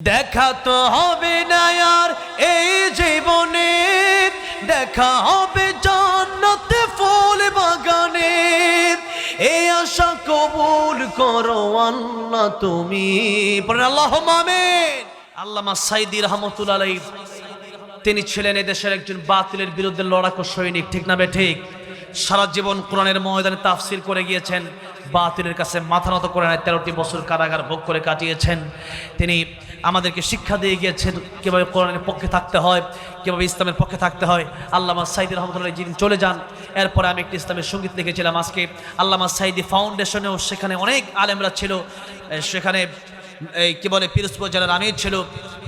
দেখা তো হবে না আর এই জীবনে। দেখা হবে জান্নাতে ফুল বাগানে। এই আশা কবুল করো আল্লাহ তুমি। আল্লাহ মামেন আল্লামা সাইদি রহমতুল্লাহ আলাইহি। তিনি ছিলেন এদেশের একজন বাতিলের বিরুদ্ধে লড়াকু সৈনিক, ঠিক না বে ঠিক? সারা জীবন কোরআনের ময়দানে তাফসির করে গিয়েছেন। বাতিলের কাছে মাথা নত করে নেয় তেরোটি বছর কারাগার ভোগ করে কাটিয়েছেন। তিনি আমাদেরকে শিক্ষা দিয়ে গিয়েছেন কীভাবে কোরআনের পক্ষে থাকতে হয়, কীভাবে ইসলামের পক্ষে থাকতে হয়। আল্লামা সাইদি রহমতুল্লাহ যিনি চলে যান, এরপরে আমি একটি ইসলামের সংগীত লিখেছিলাম আজকে। আল্লামা সাইদি ফাউন্ডেশনেও সেখানে অনেক আলেমরা ছিল সেখানে এই কী বলে, পিরোজপুর জেলার আমির ছিল,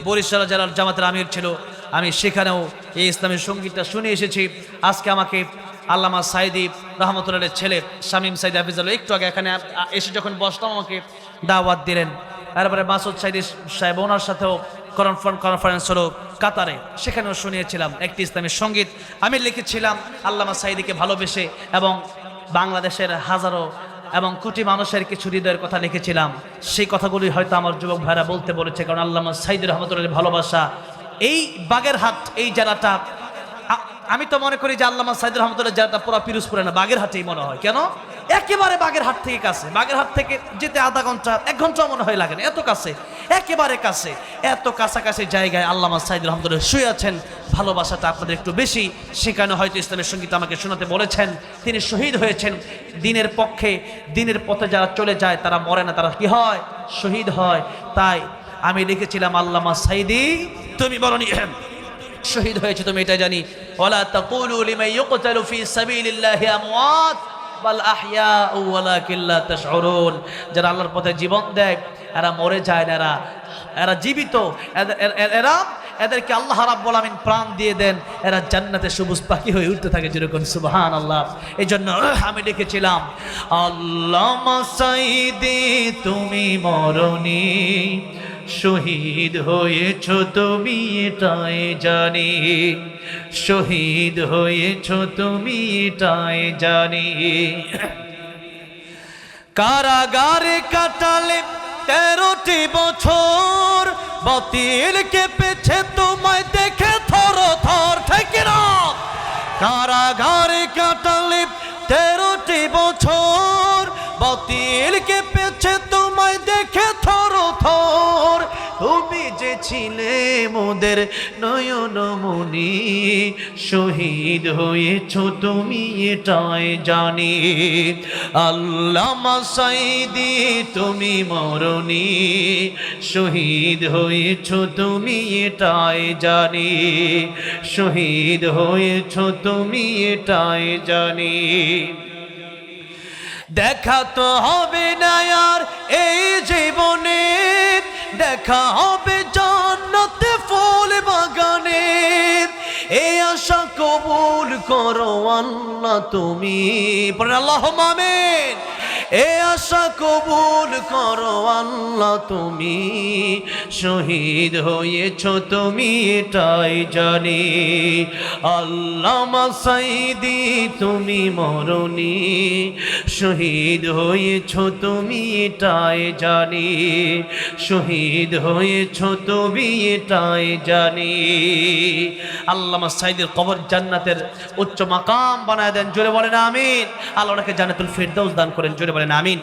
বরিশাল জেলার জামাতের আমির ছিল। আমি সেখানেও এই ইসলামের সঙ্গীতটা শুনে এসেছি। আজকে আমাকে আল্লামা সাইদি রহমতুল্লাহের ছেলে শামীম সাইদ হাফিজাল একটু আগে এখানে এসে যখন বসলাম আমাকে দাওয়াত দিলেন। তারপরে মাসুদ সাইদি সাহেব ওনার সাথেও কনফারেন্স হলো কাতারে। সেখানেও শুনিয়েছিলাম একটি ইসলামের সংগীত। আমি লিখেছিলাম, আল্লামা সাইদিকে ভালোবেসে এবং বাংলাদেশের হাজারো এবং কোটি মানুষের কিছু হৃদয়ের কথা লিখেছিলাম। সেই কথাগুলি হয়তো আমার যুবক ভাইরা বলতে বলেছে, কারণ আল্লামা সাইদ রহমতুল্লাহ ভালোবাসা এই বাগের হাত এই জেলাটা আমি তো মনে করি যে আল্লামা সাইদ রহমতুল্লাহ জেলাটা পুরো পিরোজপুরে না, বাগেরহাটেই মনে হয়। কেন? একেবারে বাগেরহাট থেকে কাছে। বাগেরহাট থেকে যেতে আধা ঘণ্টা, এক ঘণ্টা মনে হয় লাগে না। এত কাছে, একেবারে কাছে। এত কাছাকাছি জায়গায় আল্লামা সাইদ রহমতুল্লাহ শুয়ে আছেন। ভালোবাসাটা আপনাদের একটু বেশি। সেখানে হয়তো ইসলামের সংগীত আমাকে শোনাতে বলেছেন। তিনি শহীদ হয়েছেন। দিনের পক্ষে, দিনের পথে যারা চলে যায়, তারা মরে না, তারা কি হয়? শহীদ হয়। তাই আমি লিখেছিলাম আল্লামা সাইদি। তুমি বলনি শহীদ হয়েছে, তুমি এটা জানি। ওয়ালা তাকুলু লিমান ইউকতালু ফি সাবিলিল্লাহি আমওয়াত বাল আহইয়াউ ওয়ালাকিন লা তাশউরুন। যারা আল্লাহর পথে জীবন দেয়, এরা মরে যায় না, এরা এরা জীবিত। এরা এদেরকে আল্লাহ রাব্বুল আমিন প্রাণ দিয়ে দেন। এরা জান্নাতে সবুজ পাখি হয়ে উঠতে থাকে যেরকম সুবহান আল্লাহ এই জন্য আমি লিখেছিলাম আল্লাহ সাইদি তুমি মরণী। শহীদ হয়েছ তুমি এটাই জানি। শহীদ হয়েছ তুমি এটাই জানি। কারাগারে কাটালে তেরোটি বছর, বাতিল কেঁপেছে তোমায় দেখে থর থর থেকে কারাগারে কাটালে তেরোটি বছর, বাতিল কেঁপেছে তোমায় দেখে থর থর যে ছিলে মোদের নয়ন মনি। শহীদ হয়েছ তুমি, এটাই জানি। আল্লামা সাইদি তুমি মরণি শহীদ হয়েছ তুমি, এটাই জানি। শহীদ হয়েছ তুমি, এটাই জানি। দেখা তো হবে না আর এই জীবনে। দেখা হবে আশা কবুল করো আল্লাহ তুমি। আল্লাহ মামেন এ আশা কবুল করো আল্লাহ তুমি। শহীদ হয়েছ তুমি, এটাই জানি। আল্লাহ সাইদি তুমি মরণি। শহীদ হয়েছ তুমি, এটাই জানি। শহীদ হয়েছ তুমি, এটাই জানি। আল্লামা সাইদের কবর জান্নাতের উচ্চ মাকাম বানায় দেন, জোরে বলেন আমিন। আল্লাহ ওনাকে জান্নাতুল ফিরদৌস দান করেন, জোরে বলেন আমিন।